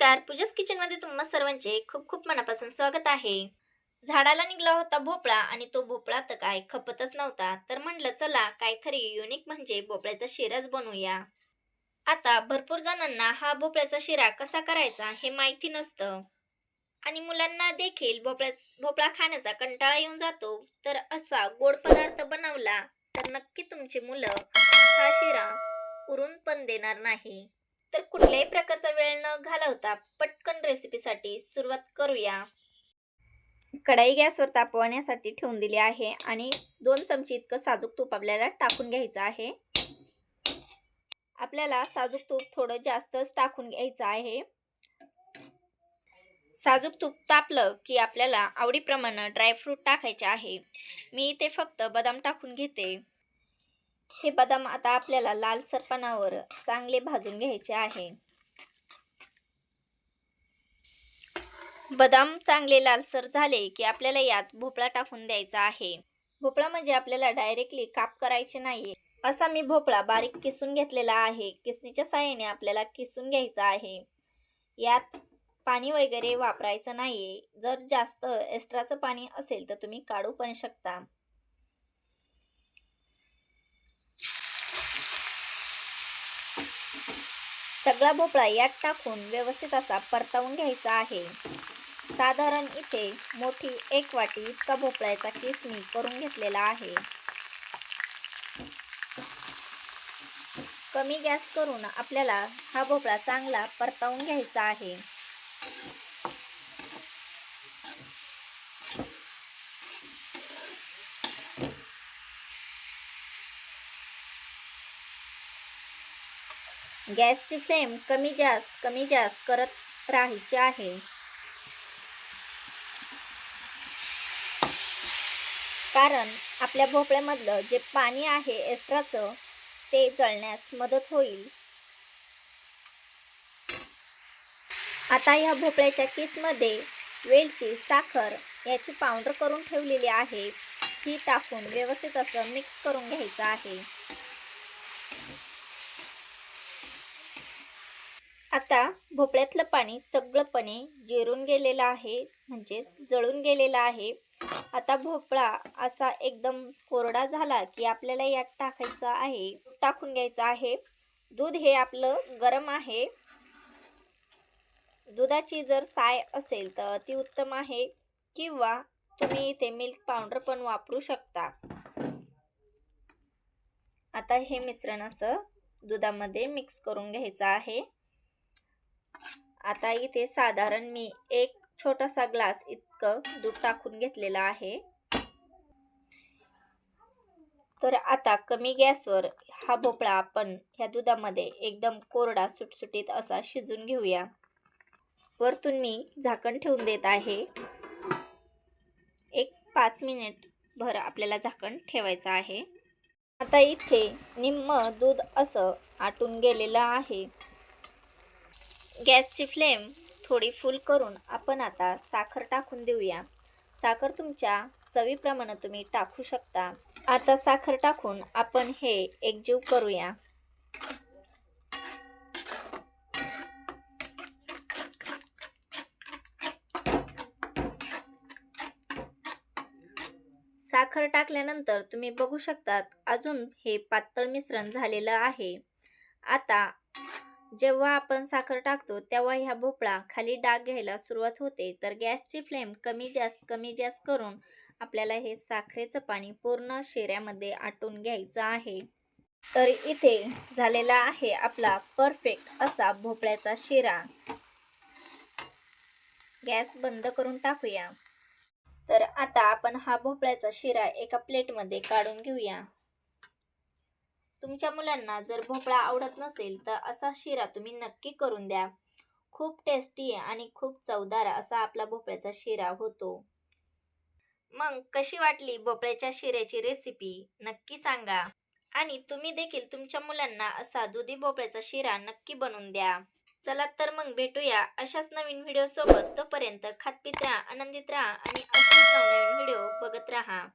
नमस्कार. पूजाच किचनमध्ये तुम्हा सर्वांचे खूप खूप मनापासून स्वागत आहे. झाडाला निघला होता भोपळा आणि तो भोपळा तर काय खपतच नव्हता. तर म्हणलं चला काहीतरी युनिक म्हणजे भोपळ्याचा शिराच बनवूया. आता भरपूर जणांना हा भोपळ्याचा शिरा कसा करायचा हे माहिती नसतं. आणि मुलांना देखील भोपळ्या भोपळा खाण्याचा कंटाळा येऊन जातो. तर असा गोड पदार्थ बनवला तर नक्की तुमची मुलं हा शिरा उरून पण देणार नाही. तर कुठल्याही प्रकारचा वेळ न घालवता पटकन रेसिपीसाठी सुरुवात करूया. कढाई गॅसवर तापवण्यासाठी ठेवून दिली आहे आणि दोन चमचे इतकं साजूक तूप आपल्याला टाकून घ्यायचं आहे. आपल्याला साजूक तूप थोडं जास्तच टाकून घ्यायचं आहे. साजूक तूप तापलं की आपल्याला आवडीप्रमाणे ड्रायफ्रूट टाकायचे आहे. मी इथे फक्त बदाम टाकून घेते. हे बदाम आता आपल्याला लालसरपणावर चांगले भाजून घ्यायचे आहे. बदाम चांगले लालसर झाले की आपल्याला यात भोपळा टाकून द्यायचा आहे. भोपळा म्हणजे आपल्याला डायरेक्टली काप करायचे नाही असा मी भोपळा बारीक किसून घेतलेला आहे. किसणीच्या साहाय्याने आपल्याला किसून घ्यायचा आहे. यात पाणी वगैरे वापरायचं नाहीये. जर जास्त एक्स्ट्राचं पाणी असेल तर तुम्ही काढू पण शकता. सगळा भोपळा यात टाकून व्यवस्थित असा परतावून घ्यायचा आहे. साधारण इथे मोठी एक वाटी इतका भोपळ्याचा किस मी करून घेतलेला आहे. कमी गॅस करून आपल्याला हा भोपळा चांगला परतावून घ्यायचा आहे. गॅसची फ्लेम कमी जास्त कमी जास्त करत राहायची आहे. कारण आपल्या भोपळ्यामधलं जे पाणी आहे एक्स्ट्राचं ते जळण्यास मदत होईल. आता ह्या भोपळ्याच्या किसमध्ये वेलची साखर याची पावडर करून ठेवलेली आहे. ही टाकून व्यवस्थित असं मिक्स करून घ्यायचं आहे. आता भोपळ्यातलं पाणी सगळंपणे जिरून गेलेलं आहे म्हणजे जळून गेलेलं आहे. आता भोपळा असा एकदम कोरडा झाला की आपल्याला यात टाकायचं आहे टाकून घ्यायचं आहे. दूध हे आपलं गरम आहे. दुधाची जर साय असेल तर ती उत्तम आहे किंवा तुम्ही इथे मिल्क पावडर पण वापरू शकता. आता हे मिश्रण असं दुधामध्ये मिक्स करून घ्यायचं आहे. आता इथे साधारण मी एक छोटासा ग्लास इतकं दूध टाकून घेतलेलं आहे. तर आता कमी गॅसवर हा भोपळा आपण ह्या दुधामध्ये एकदम कोरडा सुटसुटीत असा शिजून घेऊया. वरतून मी झाकण ठेवून देत आहे. एक पाच मिनिट भर आपल्याला झाकण ठेवायचं आहे. आता इथे निम्म दूध असं आटून गेलेलं आहे. गॅसची फ्लेम थोडी फुल करून आपण आता साखर टाकून देऊया. साखर तुमच्या चवीप्रमाणे तुम्ही टाकू शकता. आता साखर टाकून आपण हे एकजीव करूया. साखर टाकल्यानंतर तुम्ही बघू शकतात अजून हे पातळ मिश्रण झालेलं आहे. आता जेव्हा आपण साखर टाकतो तेव्हा ह्या भोपळा खाली डाग घ्यायला सुरुवात होते. तर गॅसची फ्लेम कमी जास्त कमी जास्त करून आपल्याला हे साखरेचं पाणी पूर्ण शेऱ्यामध्ये आटून घ्यायचं आहे. तर इथे झालेला आहे आपला परफेक्ट असा भोपळ्याचा शिरा. गॅस बंद करून टाकूया. तर आता आपण हा भोपळ्याचा शिरा एका प्लेटमध्ये काढून घेऊया. तुमच्या मुलांना जर भोपळा आवडत नसेल तर असा शिरा तुम्ही नक्की करून द्या. खूप टेस्टी आणि खूप चवदार असा आपला भोपळ्याचा शिरा होतो. मग कशी वाटली भोपळ्याच्या शिऱ्याची रेसिपी नक्की सांगा. आणि तुम्ही देखील तुमच्या मुलांना असा दुधी भोपळ्याचा शिरा नक्की बनवून द्या. चला तर मग भेटूया अशाच नवीन व्हिडिओ सोबत. तोपर्यंत खातपित राहा आनंदित राहा आणि असेच नवनवीन व्हिडिओ बघत राहा.